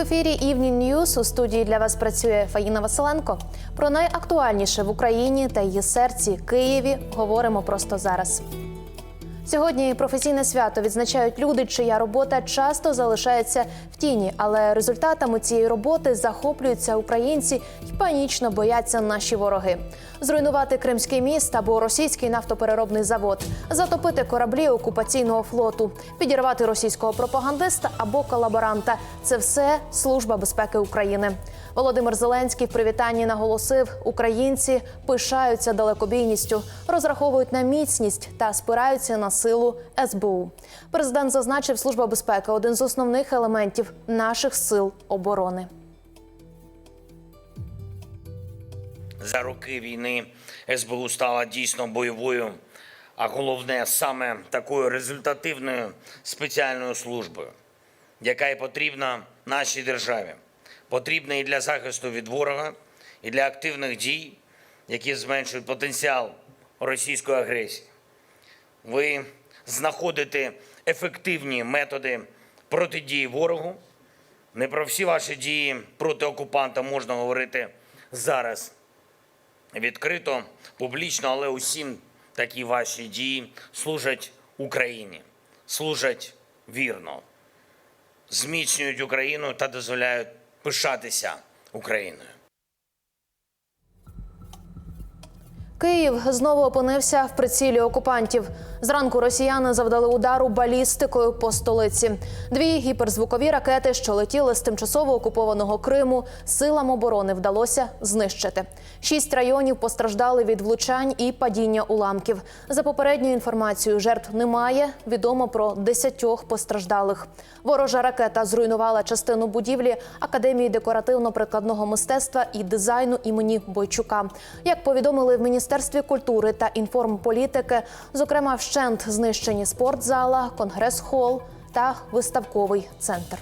Ефірі Evening News у студії для вас працює Фаїна Василенко. Про найактуальніше в Україні та її серці Києві говоримо просто зараз. Сьогодні професійне свято відзначають люди, чия робота часто залишається в тіні, але результатами цієї роботи захоплюються українці і панічно бояться наші вороги. Зруйнувати кримський міст або російський нафтопереробний завод, затопити кораблі окупаційного флоту, підірвати російського пропагандиста або колаборанта це все служба безпеки України. Володимир Зеленський в привітанні наголосив: українці пишаються далекобійністю, розраховують на міцність та спираються на силу СБУ. Президент зазначив, служба безпеки один з основних елементів наших сил оборони. За роки війни СБУ стала дійсно бойовою, а головне саме такою результативною спеціальною службою, яка і потрібна нашій державі. Потрібна і для захисту від ворога, і для активних дій, які зменшують потенціал російської агресії. Ви знаходите ефективні методи протидії ворогу. Не про всі ваші дії проти окупанта можна говорити зараз відкрито, публічно, але усім такі ваші дії служать Україні, служать вірно, зміцнюють Україну та дозволяють пишатися Україною. Київ знову опинився в прицілі окупантів. Зранку росіяни завдали удару балістикою по столиці. Дві гіперзвукові ракети, що летіли з тимчасово окупованого Криму, силам оборони вдалося знищити. Шість районів постраждали від влучань і падіння уламків. За попередньою інформацією, жертв немає. Відомо про десятьох постраждалих. Ворожа ракета зруйнувала частину будівлі Академії декоративно-прикладного мистецтва і дизайну імені Бойчука. Як повідомили в Міністерстві культури та інформполітики, зокрема, вщент знищені спортзала, конгрес-хол та виставковий центр.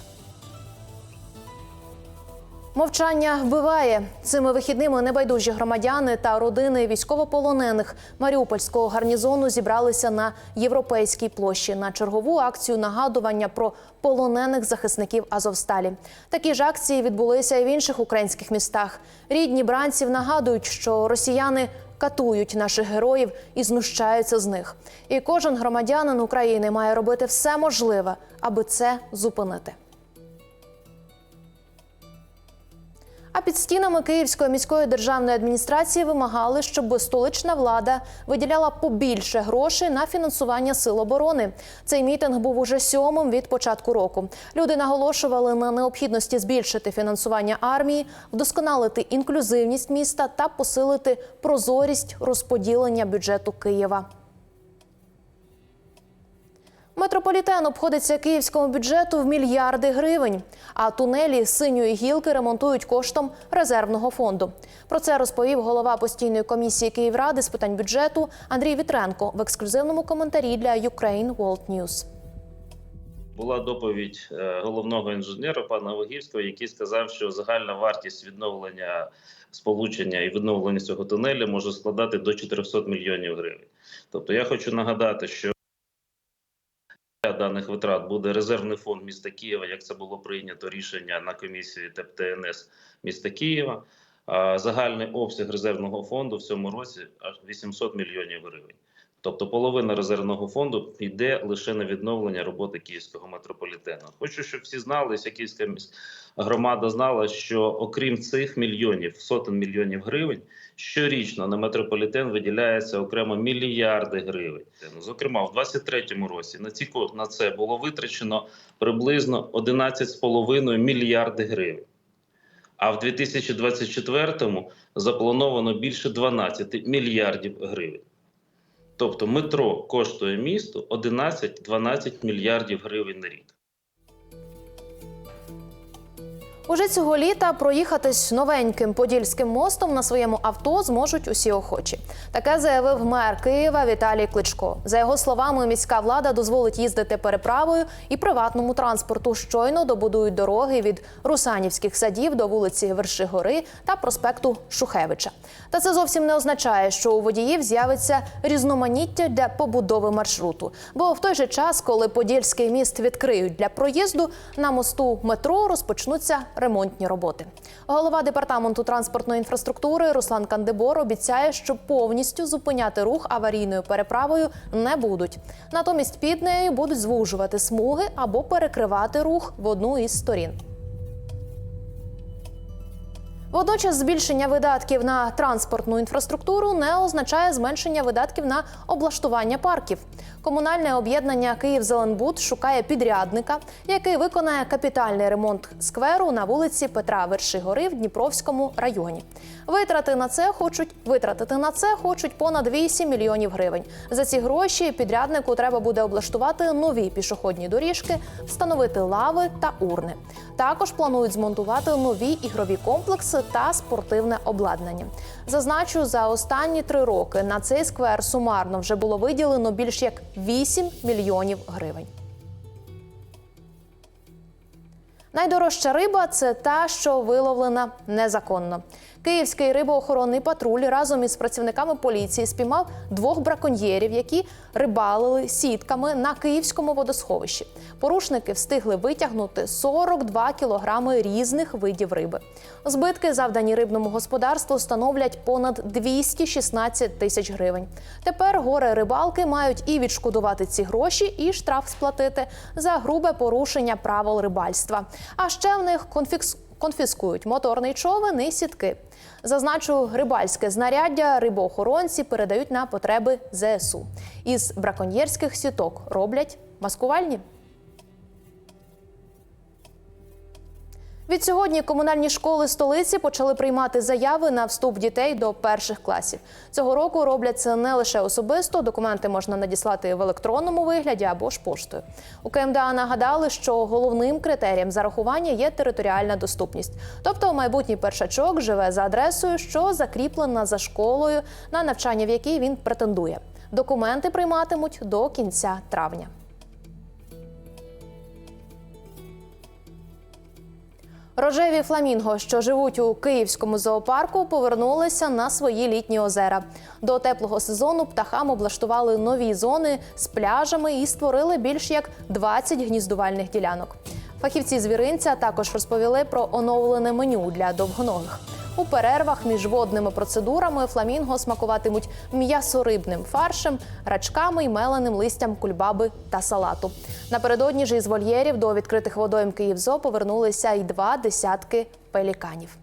Мовчання вбиває цими вихідними небайдужі громадяни та родини військовополонених Маріупольського гарнізону зібралися на європейській площі на чергову акцію нагадування про полонених захисників Азовсталі. Такі ж акції відбулися і в інших українських містах. Рідні бранців нагадують, що росіяни катують наших героїв і знущаються з них. І кожен громадянин України має робити все можливе, аби це зупинити. А під стінами Київської міської державної адміністрації вимагали, щоб столична влада виділяла побільше грошей на фінансування сил оборони. Цей мітинг був уже сьомим від початку року. Люди наголошували на необхідності збільшити фінансування армії, вдосконалити інклюзивність міста та посилити прозорість розподілення бюджету Києва. Метрополітен обходиться київському бюджету в мільярди гривень, а тунелі синьої гілки ремонтують коштом резервного фонду. Про це розповів голова постійної комісії Київради з питань бюджету Андрій Вітренко в ексклюзивному коментарі для Ukraine World News. Була доповідь е, головного інженера пана Вогівського, який сказав, що загальна вартість відновлення сполучення і відновлення цього тунелю може складати до 400 мільйонів гривень. Тобто, я хочу нагадати, що даних витрат буде резервний фонд міста Києва, як це було прийнято рішення на комісії ТЕП ТНС міста Києва. Загальний обсяг резервного фонду в цьому році аж 800 мільйонів гривень. Тобто половина резервного фонду йде лише на відновлення роботи київського метрополітену. Хочу, щоб всі знали, вся київська громада знала, що окрім цих мільйонів, сотень мільйонів гривень, щорічно на метрополітен виділяється окремо мільярди гривень. Ну, Зокрема, в 2023 році на ці на це було витрачено приблизно 11,5 мільярди гривень. А в 2024 заплановано більше 12 мільярдів гривень. Тобто метро коштує місту 11-12 мільярдів гривень на рік. Уже цього літа проїхатись новеньким подільським мостом на своєму авто зможуть усі охочі. Таке заявив мер Києва Віталій Кличко. За його словами, міська влада дозволить їздити переправою і приватному транспорту. Щойно добудують дороги від Русанівських садів до вулиці Вершигори та проспекту Шухевича. Та це зовсім не означає, що у водіїв з'явиться різноманіття для побудови маршруту. Бо в той же час, коли Подільський міст відкриють для проїзду, на мосту метро розпочнуться ремонтні роботи. Голова департаменту транспортної інфраструктури Руслан Кандибор обіцяє, що повністю зупиняти рух аварійною переправою не будуть. Натомість під нею будуть звужувати смуги або перекривати рух в одну із сторін. Водночас збільшення видатків на транспортну інфраструктуру не означає зменшення видатків на облаштування парків. Комунальне об'єднання «Київзеленбуд» шукає підрядника, який виконає капітальний ремонт скверу на вулиці Петра Вершигори в Дніпровському районі. Витрати на це хочуть витратити на це хочуть понад 8 мільйонів гривень. За ці гроші підряднику треба буде облаштувати нові пішохідні доріжки, встановити лави та урни. Також планують змонтувати нові ігрові комплекси та спортивне обладнання. Зазначу, за останні три роки на цей сквер сумарно вже було виділено більш як 8 мільйонів гривень. Найдорожча риба це та, що виловлена незаконно. Київський рибоохоронний патруль разом із працівниками поліції спіймав двох браконьєрів, які рибалили сітками на київському водосховищі. Порушники встигли витягнути 42 кілограми різних видів риби. Збитки, завдані рибному господарству, становлять понад 216 тисяч гривень. Тепер горе рибалки мають і відшкодувати ці гроші, і штраф сплатити за грубе порушення правил рибальства. А ще в них конфікс конфіскують моторний човен і сітки. Зазначу, рибальське знаряддя рибоохоронці передають на потреби ЗСУ. Із браконьєрських сіток роблять маскувальні. Відсьогодні комунальні школи столиці почали приймати заяви на вступ дітей до перших класів. Цього року роблять це не лише особисто. Документи можна надіслати в електронному вигляді або ж поштою. У КМДА нагадали, що головним критерієм зарахування є територіальна доступність. Тобто майбутній першачок живе за адресою, що закріплена за школою, на навчання в якій він претендує. Документи прийматимуть до кінця травня. Рожеві фламінго, що живуть у київському зоопарку, повернулися на свої літні озера. До теплого сезону птахам облаштували нові зони з пляжами і створили більш як 20 гніздувальних ділянок. Фахівці звіринця також розповіли про оновлене меню для довгоногих. У перервах між водними процедурами фламінго смакуватимуть м'ясорибним фаршем, рачками й меленим листям кульбаби та салату. Напередодні ж із вольєрів до відкритих водойм Київзо повернулися й два десятки пеліканів.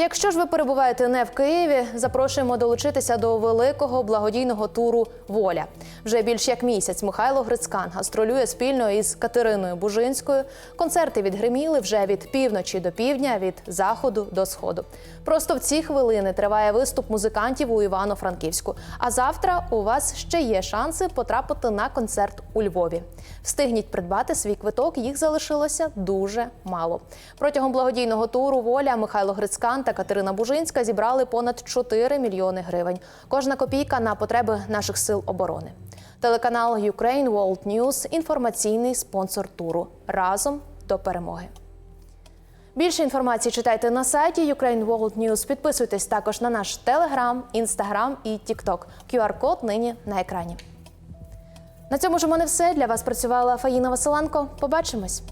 Якщо ж ви перебуваєте не в Києві, запрошуємо долучитися до великого благодійного туру Воля. Вже більш як місяць Михайло Грицькан гастролює спільно із Катериною Бужинською. Концерти відгриміли вже від півночі до півдня, від заходу до сходу. Просто в ці хвилини триває виступ музикантів у Івано-Франківську. А завтра у вас ще є шанси потрапити на концерт у Львові. Встигніть придбати свій квиток, їх залишилося дуже мало. Протягом благодійного туру Воля Михайло Грицькан та Катерина Бужинська зібрали понад 4 мільйони гривень. Кожна копійка на потреби наших сил оборони. Телеканал Ukraine World News – інформаційний спонсор туру. Разом до перемоги. Більше інформації читайте на сайті Ukraine World News. Підписуйтесь також на наш Телеграм, Інстаграм і Тікток. QR-код нині на екрані. На цьому ж у мене все. Для вас працювала Фаїна Василенко. Побачимось.